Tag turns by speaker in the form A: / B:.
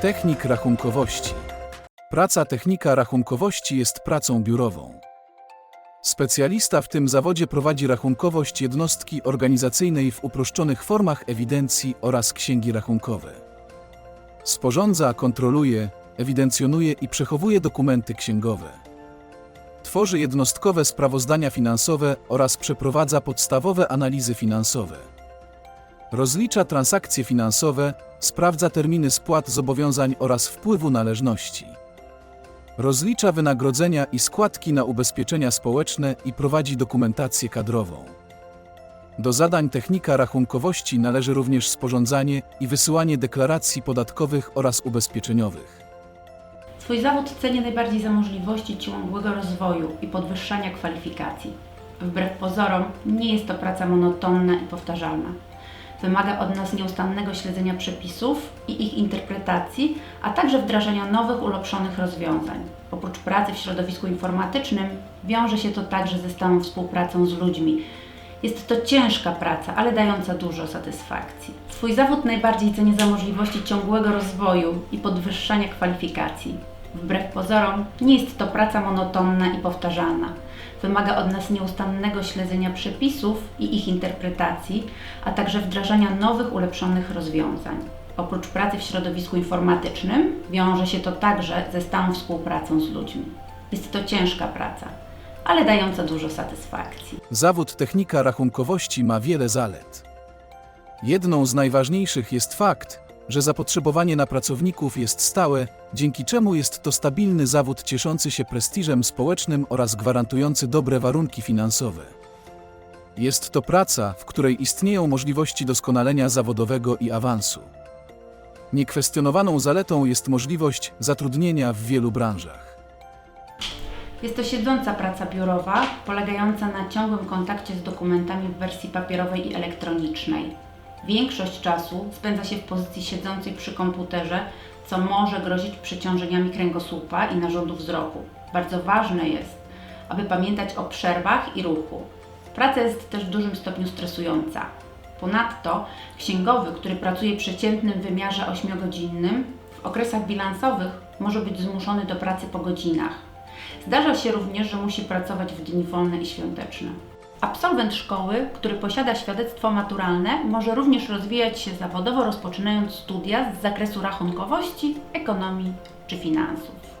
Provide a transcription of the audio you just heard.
A: Technik rachunkowości. Praca technika rachunkowości jest pracą biurową. Specjalista w tym zawodzie prowadzi rachunkowość jednostki organizacyjnej w uproszczonych formach ewidencji oraz księgi rachunkowe. Sporządza, kontroluje, ewidencjonuje i przechowuje dokumenty księgowe. Tworzy jednostkowe sprawozdania finansowe oraz przeprowadza podstawowe analizy finansowe. Rozlicza transakcje finansowe, sprawdza terminy spłat zobowiązań oraz wpływu należności. Rozlicza wynagrodzenia i składki na ubezpieczenia społeczne i prowadzi dokumentację kadrową. Do zadań technika rachunkowości należy również sporządzanie i wysyłanie deklaracji podatkowych oraz ubezpieczeniowych.
B: Swój zawód cenię najbardziej za możliwości ciągłego rozwoju i podwyższania kwalifikacji. Wbrew pozorom, nie jest to praca monotonna i powtarzalna. Wymaga od nas nieustannego śledzenia przepisów i ich interpretacji, a także wdrażania nowych, ulepszonych rozwiązań. Oprócz pracy w środowisku informatycznym, wiąże się to także ze stałą współpracą z ludźmi. Jest to ciężka praca, ale dająca dużo satysfakcji. Swój zawód najbardziej cenię za możliwości ciągłego rozwoju i podwyższania kwalifikacji. Wbrew pozorom, nie jest to praca monotonna i powtarzalna. Wymaga od nas nieustannego śledzenia przepisów i ich interpretacji, a także wdrażania nowych, ulepszonych rozwiązań. Oprócz pracy w środowisku informatycznym, wiąże się to także ze stałą współpracą z ludźmi. Jest to ciężka praca, ale dająca dużo satysfakcji.
A: Zawód technika rachunkowości ma wiele zalet. Jedną z najważniejszych jest fakt, że zapotrzebowanie na pracowników jest stałe, dzięki czemu jest to stabilny zawód cieszący się prestiżem społecznym oraz gwarantujący dobre warunki finansowe. Jest to praca, w której istnieją możliwości doskonalenia zawodowego i awansu. Niekwestionowaną zaletą jest możliwość zatrudnienia w wielu branżach.
B: Jest to siedząca praca biurowa, polegająca na ciągłym kontakcie z dokumentami w wersji papierowej i elektronicznej. Większość czasu spędza się w pozycji siedzącej przy komputerze, co może grozić przeciążeniami kręgosłupa i narządu wzroku. Bardzo ważne jest, aby pamiętać o przerwach i ruchu. Praca jest też w dużym stopniu stresująca. Ponadto księgowy, który pracuje w przeciętnym wymiarze 8-godzinnym, w okresach bilansowych może być zmuszony do pracy po godzinach. Zdarza się również, że musi pracować w dni wolne i świąteczne. Absolwent szkoły, który posiada świadectwo maturalne, może również rozwijać się zawodowo, rozpoczynając studia z zakresu rachunkowości, ekonomii czy finansów.